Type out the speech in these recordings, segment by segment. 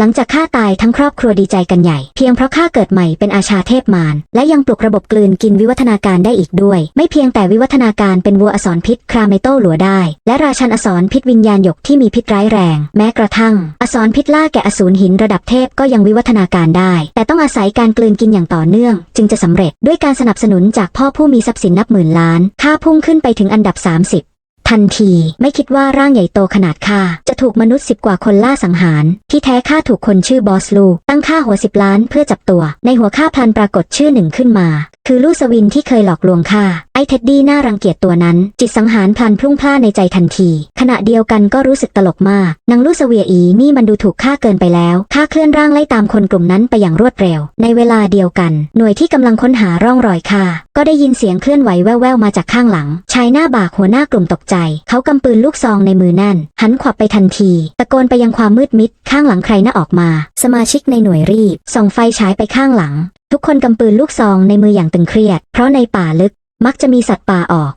หลังจากข้าตายทั้งครอบครัวดีใจกันใหญ่ เพียงเพราะข้าเกิดใหม่เป็นอาชาเทพมารและยังปลุกระบบกลืนกินวิวัฒนาการได้อีกด้วย ไม่เพียงแต่วิวัฒนาการเป็นวัวอสรพิษคราเมโตหลัวได้ และราชันอสรพิษวิญญาณหยกที่มีพิษร้ายแรง แม้กระทั่ง อสรพิษล่าแก่อสูรหินระดับเทพก็ยังวิวัฒนาการได้ แต่ต้องอาศัยการกลืนกินอย่างต่อเนื่อง จึงจะสำเร็จด้วยการสนับสนุนจากพ่อผู้มีทรัพย์สินนับหมื่นล้านค่าพุ่งขึ้นไปถึงอันดับ 30 ทันทีไม่คิดว่าร่างใหญ่โตขนาดข้าจะถูกมนุษย์สิบกว่าคนล่าสังหาร ที่แท้ข้าถูกคนชื่อบอสลูตั้งค่าหัวสิบล้านเพื่อจับตัว ในหัวข้าพลันปรากฏชื่อหนึ่งขึ้นมา คือลูกสวินที่เคยหลอกลวงข้า ไอ้เท็ดดี้น่ารังเกียจตัวนั้น จิตสังหารพลันพรุ่งพล่าในใจทันที ขณะเดียวกันก็รู้สึกตลกมากนางลูกเวียอีนี่มันดูถูกข้าเกินไปแล้วข้าเคลื่อนร่างไล่ตามคนกลุ่มนั้นไปอย่างรวดเร็ว ในเวลาเดียวกัน หน่วยที่กำลังค้นหาร่องรอยข้าก็ได้ยินเสียงเคลื่อนไหวแว่วๆมาจากข้างหลังชายหน้าบากหัวหน้ากลุ่มตกใจ เขากำปืนลูกซองในมือแน่น หันขวับไปทันที ตะโกนไปยังความมืดมิด ข้างหลังใครน่าออกมา สมาชิกในหน่วยรีบส่องไฟฉายไปข้างหลังทุกคนกำปืนลูกซองในมืออย่างตึงเครียด เพราะในป่าลึก มักจะมีสัตว์ป่าออก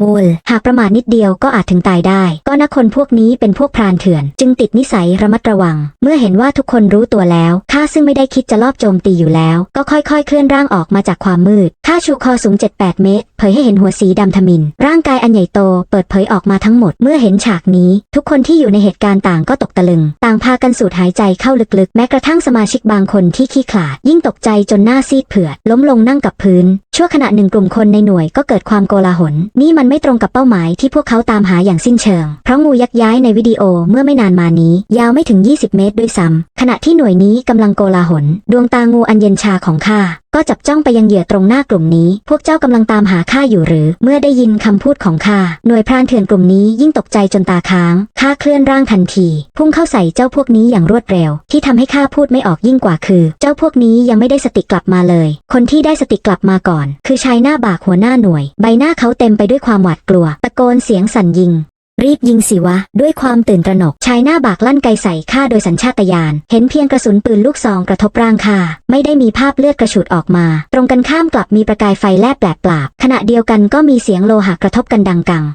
มูล หากประมาทนิดเดียวก็อาจถึงตายได้ ก็นักคนพวกนี้เป็นพวกพรานเถื่อน จึงติดนิสัยระมัดระวัง เมื่อเห็นว่าทุกคนรู้ตัวแล้วข้าซึ่งไม่ได้คิดจะลอบโจมตีอยู่แล้ว ก็ค่อยๆ เคลื่อนร่างออกมาจากความมืดข้าชูคอสูง 7-8 เมตร ผยให้เห็นหัวสีดำทมิน ร่างกายอันใหญ่โตเปิดเผยออกมาทั้งหมด เมื่อเห็นฉากนี้ ทุกคนที่อยู่ในเหตุการณ์ต่างก็ตกตะลึง ต่างพากันสูดหายใจเข้าลึกๆ แม้กระทั่งสมาชิกบางคนที่ขี้ขลาด ยิ่งตกใจจนหน้าซีดเผือด ล้มลงนั่งกับพื้น ชั่วขณะหนึ่งกลุ่มคนในหน่วยก็เกิดความโกลาหล นี่มันไม่ตรงกับเป้าหมายที่พวกเขาตามหาอย่างสิ้นเชิง เพราะงูยักษ์ย้ายในวิดีโอเมื่อไม่นานมานี้ ยาวไม่ถึง 20 เมตรด้วยซ้ำขณะที่หน่วยนี้กำลังโกลาหล ดวงตางูอันเย็นชาของข้า ก็จับจ้องไปยังเหยื่อตรงหน้ากลุ่มนี้ พวกเจ้ากำลังตามหาข้าอยู่หรือ เมื่อได้ยินคำพูดของข้า หน่วยพรานเถื่อนกลุ่มนี้ยิ่งตกใจจนตาค้าง ข้าเคลื่อนร่างทันที พุ่งเข้าใส่เจ้าพวกนี้อย่างรวดเร็ว ที่ทำให้ข้าพูดไม่ออกยิ่งกว่าคือ เจ้าพวกนี้ยังไม่ได้สติกลับมาเลย คนที่ได้สติกลับมาก่อน คือชายหน้าบากหัวหน้าหน่วย ใบหน้าเขาเต็มไปด้วยความหวาดกลัว ตะโกนเสียงสั่นยิง รีบยิงสิวะ ด้วยความตื่นตระหนกชายหน้าบากลั่นไกใส่ข้าโดยสัญชาตญาณเห็นเพียงกระสุนปืนลูกซองกระทบร่างข้าไม่ได้มีภาพเลือดกระฉูดออกมา ตรงกันข้ามกลับมีประกายไฟแลบแปลบปราบขณะเดียวกันก็มีเสียงโลหะกระทบกันดังกัง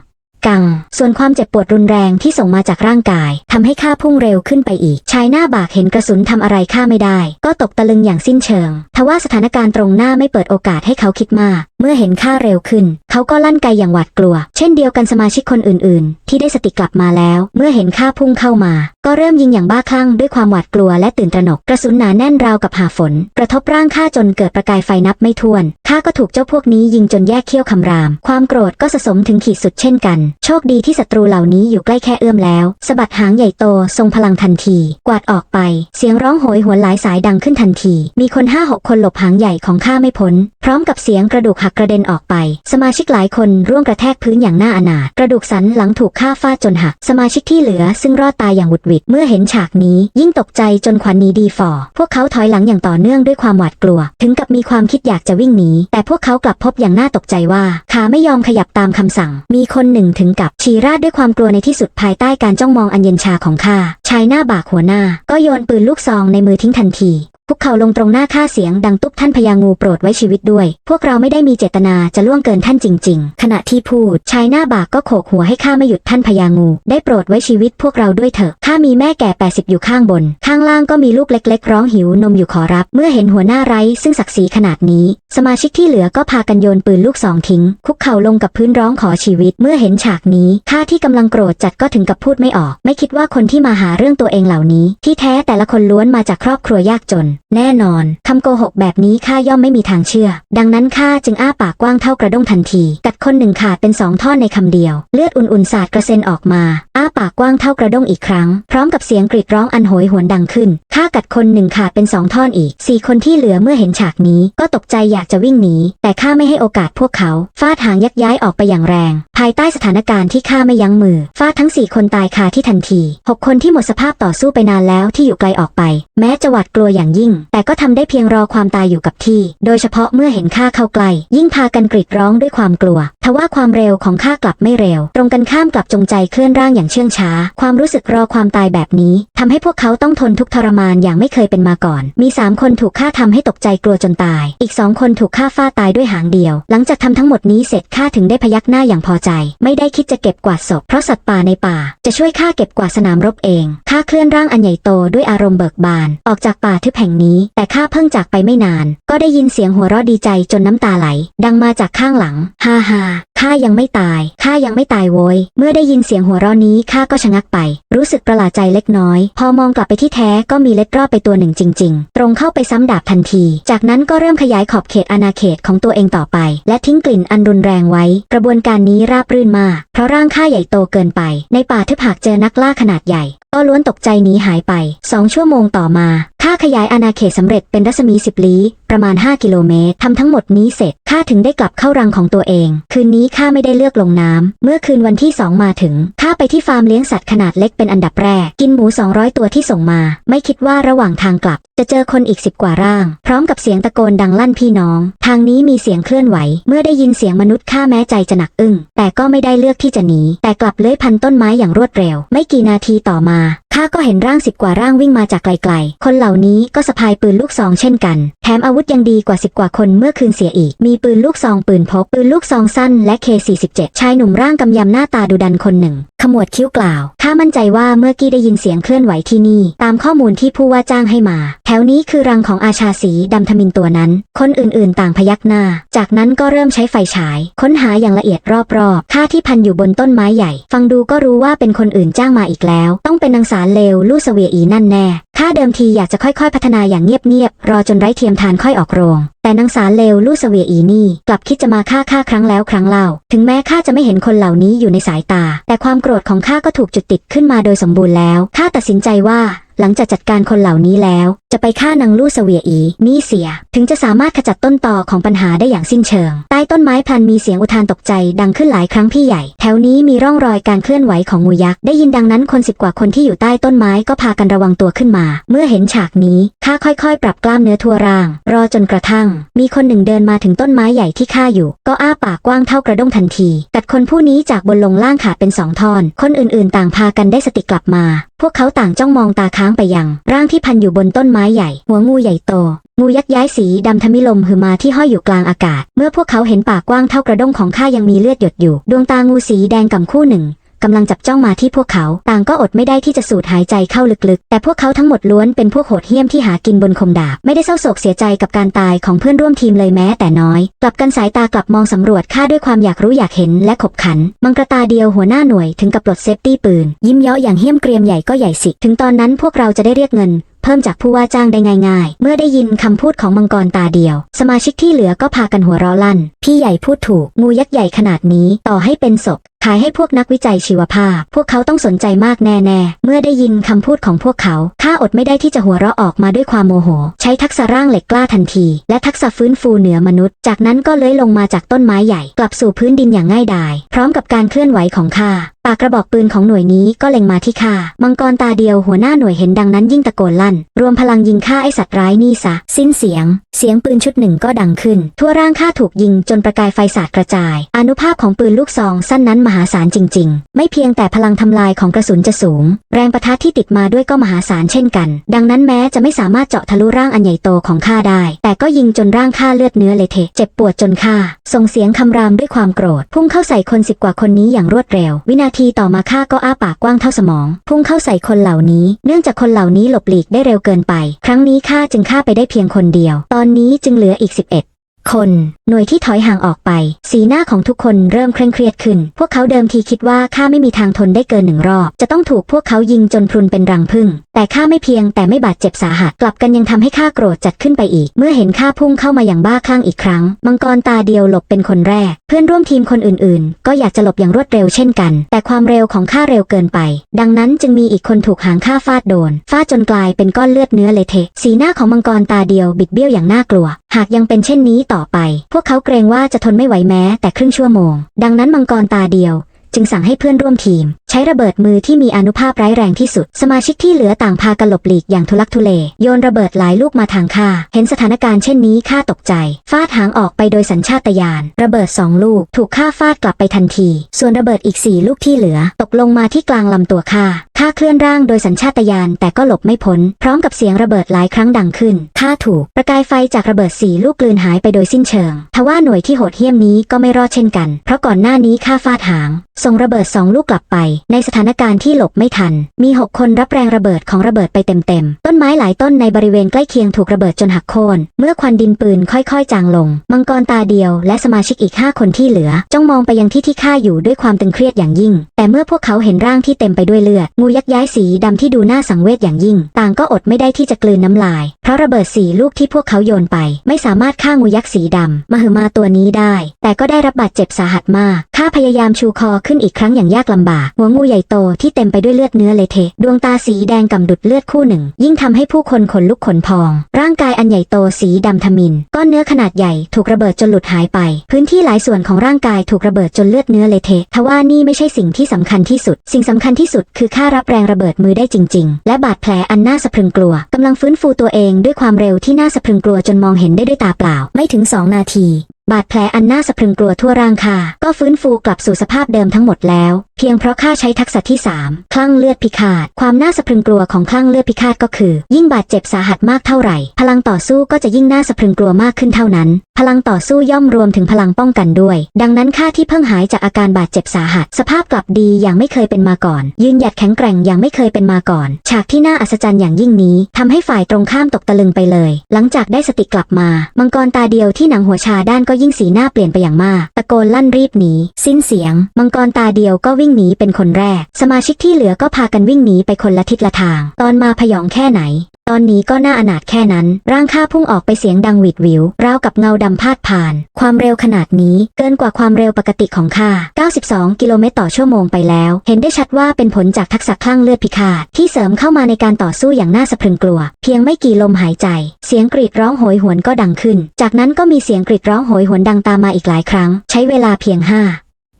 กัง ส่วนความเจ็บปวดรุนแรงที่ส่งมาจากร่างกายทำให้ข้าพุ่งเร็วขึ้นไปอีก ชายหน้าบากเห็นกระสุนทำอะไรข้าไม่ได้ ก็ตกตะลึงอย่างสิ้นเชิง ทว่าสถานการณ์ตรงหน้าไม่เปิดโอกาสให้เขาคิดมาก เมื่อเห็นข้าเร็วขึ้น เขาก็ลั่นไกอย่างหวาดกลัว เช่นเดียวกันสมาชิกคนอื่นๆที่ได้สติกลับมาแล้ว เมื่อเห็นข้าพุ่งเข้ามา ก็เริ่มยิงอย่างบ้าคลั่งด้วยความหวาดกลัวและตื่นตระหนก กระสุนหนาแน่นราวกับหาฝน กระทบร่างข้าจนเกิดประกายไฟนับไม่ถ้วนข้าก็ถูกเจ้าพวกนี้ยิงจนแยกเขี้ยวคำราม ความโกรธก็สะสมถึงขีดสุดเช่นกัน โชคดีที่ศัตรูเหล่านี้อยู่ใกล้แค่เอื้อมแล้วสะบัดหางใหญ่โตทรงพลังทันที กวาดออกไป เสียงร้องโหยหวนหลายสายดังขึ้นทันที มีคนห้าหกคนหลบหางใหญ่ของข้าไม่พ้น พร้อมกับเสียงกระดูกหักกระเด็นออกไป สมาชิกหลายคนร่วงกระแทกพื้นอย่างน่าอนาถกระดูกสันหลังถูกฆ่าฟาดจนหัก สมาชิกที่เหลือซึ่งรอดตายอย่างหวุดหวิดเมื่อเห็นฉากนี้ยิ่งตกใจจนขวัญหนีดีฝ่อพวกเขาถอยหลังอย่างต่อเนื่องด้วยความหวาดกลัว ถึงกับมีความคิดอยากจะวิ่งหนีแต่พวกเขากลับพบอย่างน่าตกใจว่าขาไม่ยอมขยับตามคำสั่ง มีคนหนึ่งถึงกับชีราดด้วยความกลัวในที่สุดภายใต้การจ้องมองอันเย็นชาของข้าชายหน้าบากหัวหน้า ก็โยนปืนลูกซองในมือทิ้งทันที พวกเข่าลงตรงหน้าข้าเสียงดังตุ๊บท่านพญางูโปรดไว้ชีวิตด้วย พวกเราไม่ได้มีเจตนาจะล่วงเกินท่านจริง ๆ ขณะที่พูดชายหน้าบากก็โขกหัวให้ข้าไม่หยุดท่านพญางู ได้โปรดไว้ชีวิตพวกเราด้วยเถอะข้ามีแม่แก่ 80 อยู่ข้างบน ข้างล่างก็มีลูกเล็ก ๆ ร้องหิวนมอยู่ขอรับ เมื่อเห็นหัวหน้าไร้ซึ่งศักดิ์ศรีขนาดนี้ สมาชิกที่เหลือก็พากันโยนปืนลูกซองทิ้ง คุกเข่าลงกับพื้นร้องขอชีวิต เมื่อเห็นฉากนี้ข้าที่กำลังโกรธจัดก็ถึงกับพูดไม่ออก ไม่คิดว่าคนที่มาหาเรื่องตัวเองเหล่านี้ ที่แท้แต่ละคนล้วนมาจากครอบครัวยากจนแน่นอนคำโกหกแบบนี้ข้าย่อมไม่มีทางเชื่อ ดังนั้นข้าจึงอ้าปากกว้างเท่ากระด้งทันที กัดคนหนึ่งขาดเป็นสองท่อนในคำเดียว เลือดอุ่นๆสาดกระเซ็นออกมา อ้าปากกว้างเท่ากระด้งอีกครั้ง พร้อมกับเสียงกรีดร้องอันโหยหวนดังขึ้นข้ากัดคนหนึ่งขาดเป็นสองท่อนอีกสี่คนที่เหลือเมื่อเห็นฉากนี้ ก็ตกใจอยากจะวิ่งหนีแต่ข้าไม่ให้โอกาสพวกเขาฟาดหางยักย้ายออกไปอย่างแรง ภายใต้สถานการณ์ที่ข้าไม่ยั้งมือฟาดทั้งสี่คนตายคาที่ทันทีหกคนที่หมดสภาพต่อสู้ไปนานแล้วที่อยู่ไกลออกไป แม้จะหวาดกลัวอย่างยิ่ง แต่ก็ทำได้เพียงรอความตายอยู่กับที่ โดยเฉพาะเมื่อเห็นข้าเข้าใกล้ยิ่งพากันกรีดร้องด้วยความกลัว ทว่าความเร็วของข้ากลับไม่เร็ว ตรงกันข้ามกลับจงใจเคลื่อนร่างอย่างอย่างเชื่องช้า ความรู้สึกรอความตายแบบนี้ทำให้พวกเขาต้องทนทุกทรมานอย่างไม่เคยเป็นมาก่อน มีสามคนถูกฆ่าทำให้ตกใจกลัวจนตาย อีกสองคนถูกฆ่าฟาดตายด้วยหางเดียว หลังจากทำทั้งหมดนี้เสร็จข้าถึงได้พยักหน้าอย่างพอใจ ไม่ได้คิดจะเก็บกวาดศพเพราะสัตว์ป่าในป่า จะช่วยข้าเก็บกวาดสนามรบเองข้าเคลื่อนร่างอันใหญ่โตด้วยอารมณ์เบิกบาน ออกจากป่าทึบแห่งนี้ แต่ข้าเพิ่งจากไปไม่นาน ก็ได้ยินเสียงหัวเราะดีใจจนน้ำตาไหล ดังมาจากข้างหลัง ฮ่าฮ่า ข้ายังไม่ตาย ข้ายังไม่ตายโว้ยเมื่อได้ยินเสียงหัวเราะนี้ข้าก็ชะงักไป รู้สึกประหลาดใจเล็กน้อย พอมองกลับไปที่แท้ก็มีเล็ดรอดไปตัวหนึ่งจริง ๆ ตรงเข้าไปซ้ำดาบทันที จากนั้นก็เริ่มขยายขอบเขตอาณาเขตของตัวเองต่อไป และทิ้งกลิ่นอันรุนแรงไว้ กระบวนการนี้ราบรื่นมาก เพราะร่างข้าใหญ่โตเกินไป ในป่าทึบหากเจอนักล่าขนาดใหญ่ ก็ล้วนตกใจหนีหายไป สองชั่วโมงต่อมาข้าขยายอาณาเขตสำเร็จเป็นรัศมีสิบลี้ ประมาณ 5 กิโลเมตรทำทั้งหมดนี้เสร็จข้าถึงได้กลับเข้ารังของตัวเอง คืนนี้ข้าไม่ได้เลือกลงน้ำ เมื่อคืนวันที่2มาถึงข้าไปที่ฟาร์มเลี้ยงสัตว์ขนาดเล็กเป็นอันดับแรก กินหมู 200 ตัวที่ส่งมา ไม่คิดว่าระหว่างทางกลับ จะเจอคนอีกสิบกว่าร่าง พร้อมกับเสียงตะโกนดังลั่นพี่น้อง ทางนี้มีเสียงเคลื่อนไหว เมื่อได้ยินเสียงมนุษย์ข้าแม้ใจจะหนักอึ้ง แต่ก็ไม่ได้เลือกที่จะหนี แต่กลับเลื้อยพันต้นไม้อย่างรวดเร็ว ไม่กี่นาทีต่อมาข้าก็เห็นร่างสิบกว่าร่างวิ่งมาจากไกลๆ คนเหล่านี้ก็สะพายปืนลูกซองเช่นกัน แถมอาวุธยังดีกว่าสิบกว่าคนเมื่อคืนเสียอีก มีปืนลูกซองปืนพก ปืนลูกซองสั้นและ K47 ชายหนุ่มร่างกำยำหน้าตาดุดันคนหนึ่ง ขมวดคิ้วกล่าว ข้ามั่นใจว่าเมื่อกี้ได้ยินเสียงเคลื่อนไหวที่นี่ ตามข้อมูลที่ผู้ว่าจ้างให้มาแถวนี้คือรังของอาชาสีดำทมินตัวนั้น คนอื่นๆ ต่างพยักหน้า จากนั้นก็เริ่มใช้ไฟฉาย ค้นหาอย่างละเอียดรอบๆข้าที่พันอยู่บนต้นไม้ใหญ่ ฟังดูก็รู้ว่าเป็นคนอื่นจ้างมาอีกแล้ว ต้องเป็นนางสารเลวลู่เสวียอีนั่นแน่ข้าเดิมทีอยากจะค่อยๆ พัฒนาอย่างเงียบๆ รอจนไร้เทียมทานค่อยออกโรง แต่นางสารเลวลู่เสวียอีนี่ กลับคิดจะมาฆ่าข้าครั้งแล้วครั้งเล่า ถึงแม้ข้าจะไม่เห็นคนเหล่านี้อยู่ในสายตา แต่ความโกรธของข้าก็ถูกจุดติดขึ้นมาโดยสมบูรณ์แล้ว ข้าตัดสินใจว่าหลังจากจัดการคนเหล่านี้แล้วจะไปฆ่านางลู่เสวียอีนี่เสีย ถึงจะสามารถขจัดต้นตอของปัญหาได้อย่างสิ้นเชิง ใต้ต้นไม้พลันมีเสียงอุทานตกใจดังขึ้นหลายครั้งพี่ใหญ่ แถวนี้มีร่องรอยการเคลื่อนไหวของงูยักษ์ได้ยินดังนั้นคนสิบกว่าคนที่อยู่ใต้ต้นไม้ก็พากันระวังตัวขึ้นมา เมื่อเห็นฉากนี้ข้าค่อยๆ ปรับกล้ามเนื้อทั่วร่าง รอจนกระทั่ง มีคนหนึ่งเดินมาถึงต้นไม้ใหญ่ที่ข้าอยู่ ก็อ้าปากกว้างเท่ากระด้งทันทีกัดคนผู้นี้จากบนลงล่างขาดเป็นสองท่อน คนอื่นๆ ต่างพากันได้สติกลับมา พวกเขาต่างจ้องมองตาค้างไปยัง ร่างที่พันอยู่บนต้นไม้ใหญ่ หัวงูใหญ่โต งูยักษ์ย้ายสีดำทมิลมหือมาที่ห้อยอยู่กลางอากาศ เมื่อพวกเขาเห็นปากกว้างเท่ากระด้งของข้ายังมีเลือดหยดอยู่ ดวงตางูสีแดงกำคู่หนึ่งกำลังจับจ้องมาที่พวกเขา ต่างก็อดไม่ได้ที่จะสูดหายใจเข้าลึกๆ แต่พวกเขาทั้งหมดล้วนเป็นพวกโหดเหี้ยมที่หากินบนคมดาบ ไม่ได้เศร้าโศกเสียใจกับการตายของเพื่อนร่วมทีมเลยแม้แต่น้อย กลับกันสายตากลับมองสำรวจข้าด้วยความอยากรู้อยากเห็นและขบขัน มังกรตาเดียวหัวหน้าหน่วยถึงกับปลดเซฟตี้ปืน ยิ้มเยาะอย่างเหี้ยมเกรียมใหญ่ก็ใหญ่สิ ถึงตอนนั้นพวกเราจะได้เรียกเงินเพิ่มจากผู้ว่าจ้างได้ง่ายๆ เมื่อได้ยินคำพูดของมังกรตาเดียว สมาชิกที่เหลือก็พากันหัวเราะลั่น พี่ใหญ่พูดถูก งูยักษ์ใหญ่ขนาดนี้ต่อให้เป็นศพขายให้พวกนักวิจัยชีวภาพ พวกเขาต้องสนใจมากแน่ๆ เมื่อได้ยินคำพูดของพวกเขา ข้าอดไม่ได้ที่จะหัวเราะออกมาด้วยความโมโห ใช้ทักษะร่างเหล็กกล้าทันที และทักษะฟื้นฟูเหนือมนุษย์ จากนั้นก็เลื้อยลงมาจากต้นไม้ใหญ่ กลับสู่พื้นดินอย่างง่ายดาย พร้อมกับการเคลื่อนไหวของข้า ปากกระบอกปืนของหน่วยนี้ก็เล็งมาที่ข้ามังกรตาเดียวหัวหน้าหน่วยเห็นดังนั้นยิ่งตะโกนลั่น รวมพลังยิงฆ่าไอสัตว์ร้ายนี่ซะ สิ้นเสียง เสียงปืนชุดหนึ่งก็ดังขึ้น ทั่วร่างข้าถูกยิงจนประกายไฟสาดกระจาย อนุภาพของปืนลูกซองสั้นนั้นมหาศาลจริง ๆ ไม่เพียงแต่พลังทำลายของกระสุนจะสูง แรงประทะที่ติดมาด้วยก็มหาศาลเช่นกัน ดังนั้นแม้จะไม่สามารถเจาะทะลุร่างอันใหญ่โตของข้าได้ แต่ก็ยิงจนร่างข้าเลือดเนื้อเละเทะเจ็บปวดจนข้าส่งเสียงคำรามด้วยความโกรธ พุ่งเข้าใส่คนสิบกว่าคนนี้อย่างรวดเร็ว วินาทีทีต่อมาข้าก็อ้าปากกว้างเท่าสมอง พุ่งเข้าใส่คนเหล่านี้ เนื่องจากคนเหล่านี้หลบหลีกได้เร็วเกินไป ครั้งนี้ข้าจึงฆ่าไปได้เพียงคนเดียว ตอนนี้จึงเหลืออีก 11 คน หน่วยที่ถอยห่างออกไป สีหน้าของทุกคนเริ่มเคร่งเครียดขึ้น พวกเขาเดิมทีคิดว่าข้าไม่มีทางทนได้เกินหนึ่งรอบ จะต้องถูกพวกเขายิงจนพรุนเป็นรังผึ้งแต่ข้าไม่เพียงแต่ไม่บาดเจ็บสาหัส กลับกันยังทำให้ข้าโกรธจัดขึ้นไปอีก เมื่อเห็นข้าพุ่งเข้ามาอย่างบ้าคลั่งอีกครั้ง มังกรตาเดียวหลบเป็นคนแรก เพื่อนร่วมทีมคนอื่นๆ ก็อยากจะหลบอย่างรวดเร็วเช่นกัน แต่ความเร็วของข้าเร็วเกินไป ดังนั้นจึงมีอีกคนถูกหางข้าฟาดโดน ฟาดจนกลายเป็นก้อนเลือดเนื้อเละเทะ สีหน้าของมังกรตาเดียวบิดเบี้ยวอย่างน่ากลัว หากยังเป็นเช่นนี้ต่อไป พวกเขาเกรงว่าจะทนไม่ไหวแม้แต่ครึ่งชั่วโมง ดังนั้นมังกรตาเดียว จึงสั่งให้เพื่อนร่วมทีมใช้ระเบิดมือที่มีอนุภาพร้ายแรงที่สุด สมาชิกที่เหลือต่างพากันหลบหลีกอย่างทุลักทุเล โยนระเบิดหลายลูกมาทางข้า เห็นสถานการณ์เช่นนี้ข้าตกใจ ฟาดหางออกไปโดยสัญชาตญาณ ระเบิดสองลูก ถูกข้าฟาดกลับไปทันที ส่วนระเบิดอีกสี่ลูกที่เหลือ ตกลงมาที่กลางลำตัวข้า ข้าเคลื่อนร่างโดยสัญชาตญาณแต่ก็หลบไม่พ้น พร้อมกับเสียงระเบิดหลายครั้งดังขึ้น ข้าถูก ประกายไฟจากระเบิดสี่ลูกกลืนหายไปโดยสิ้นเชิง ทว่าหน่วยที่โหดเหี้ยมนี้ก็ไม่รอดเช่นกัน เพราะก่อนหน้านี้ข้าฟาดหาง ส่งระเบิดสองลูกกลับไปในสถานการณ์ที่หลบไม่ทัน มีหกคนรับแรงระเบิดของระเบิดไปเต็มๆ ต้นไม้หลายต้นในบริเวณใกล้เคียงถูกระเบิดจนหักโค่น เมื่อควันดินปืนค่อยๆ จางลง มังกรตาเดียวและสมาชิกอีกห้าคนที่เหลือ จ้องมองไปยังที่ที่ข้าอยู่ด้วยความตึงเครียดอย่างยิ่ง แต่เมื่อพวกเขาเห็นร่างที่เต็มไปด้วยเลือด งูยักษ์ย้ายสีดำที่ดูน่าสังเวชอย่างยิ่ง ต่างก็อดไม่ได้ที่จะกลืนน้ำลาย เพราะระเบิดสีลูกที่พวกเขาโยนไป ไม่สามารถฆ่างูยักษ์สีดำมหึมาตัวนี้ได้ แต่ก็ได้รับบาดเจ็บสาหัสมากข้าพยายามชูคอขึ้นอีกครั้งอย่างยากลำบากหัวงูใหญ่โตที่เต็มไปด้วยเลือดเนื้อเละเทะดวงตาสีแดงกำดุดเลือดคู่หนึ่ง ยิ่งทำให้ผู้คนขนลุกขนพอง ร่างกายอันใหญ่โตสีดำทมิน ก้อนเนื้อขนาดใหญ่ถูกระเบิดจนหลุดหายไป พื้นที่หลายส่วนของร่างกายถูกระเบิดจนเลือดเนื้อเละเทะทว่านี่ไม่ใช่สิ่งที่สำคัญที่สุด สิ่งสำคัญที่สุดคือค่ารับแรงระเบิดมือได้จริง ๆ และบาดแผลอันน่าสะพรึงกลัวกำลังฟื้นฟูตัวเองด้วยความเร็วที่น่าสะพรึงกลัวจนมองเห็นได้ด้วยตาเปล่า ไม่ถึง 2 นาที บาดแผลอันน่าสะพรึงกลัวทั่วร่างคาก็ฟื้นฟูกลับสู่สภาพเดิมทั้งหมดแล้ว เพียงเพราะข้าใช้ทักษะที่ 3 คลั่งเลือดพิฆาต ความน่าสะพรึงกลัวของคลั่งเลือดพิฆาตก็คือ ยิ่งบาดเจ็บสาหัสมากเท่าไหร่ พลังต่อสู้ก็จะยิ่งน่าสะพรึงกลัวมากขึ้นเท่านั้น พลังต่อสู้ย่อมรวมถึงพลังป้องกันด้วย ดังนั้นข้าที่เพิ่งหายจากอาการบาดเจ็บสาหัส สภาพกลับดีอย่างไม่เคยเป็นมาก่อน ยืนหยัดแข็งแกร่งอย่างไม่เคยเป็นมาก่อน ฉากที่น่าอัศจรรย์อย่างยิ่งนี้ทำให้ฝ่ายตรงข้ามตกตะลึงไปเลย หลังจากได้สติกลับมา มังกรตาเดียวที่หนังหัวชาด้านก็ยิ่งสีหน้าเปลี่ยนไปอย่างมาก ตะโกนลั่นรีบหนีสิ้นเสียง มังกรตาเดียวก็วิ่งหนีเป็นคนแรก สมาชิกที่เหลือก็พากันวิ่งหนีไปคนละทิศละทาง ตอนมาพยองแค่ไหน ตอนนี้ก็น่าอนาถแค่นั้น ร่างข้าพุ่งออกไปเสียงดังหวิดวิว ราวกับเงาดำพาดผ่าน ความเร็วขนาดนี้เกินกว่าความเร็วปกติของข้า 92 กิโลเมตรต่อชั่วโมงไปแล้ว เห็นได้ชัดว่าเป็นผลจากทักษะคลั่งเลือดพิฆาตที่เสริมเข้ามาในการต่อสู้อย่างน่าสะพรึงกลัว เพียงไม่กี่ลมหายใจ เสียงกรีดร้องโหยหวนก็ดังขึ้น จากนั้นก็มีเสียงกรีดร้องโหยหวนดังตามมาอีกหลายครั้ง ใช้เวลาเพียงห้า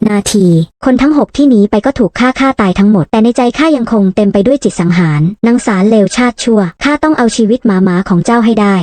นาที คนทั้งหกที่หนีไปก็ถูกฆ่าฆ่าตายทั้งหมด แต่ในใจข้ายังคงเต็มไปด้วยจิตสังหารนางสารเลวชาติชั่วข้าต้องเอาชีวิตหมาหมาของเจ้าให้ได้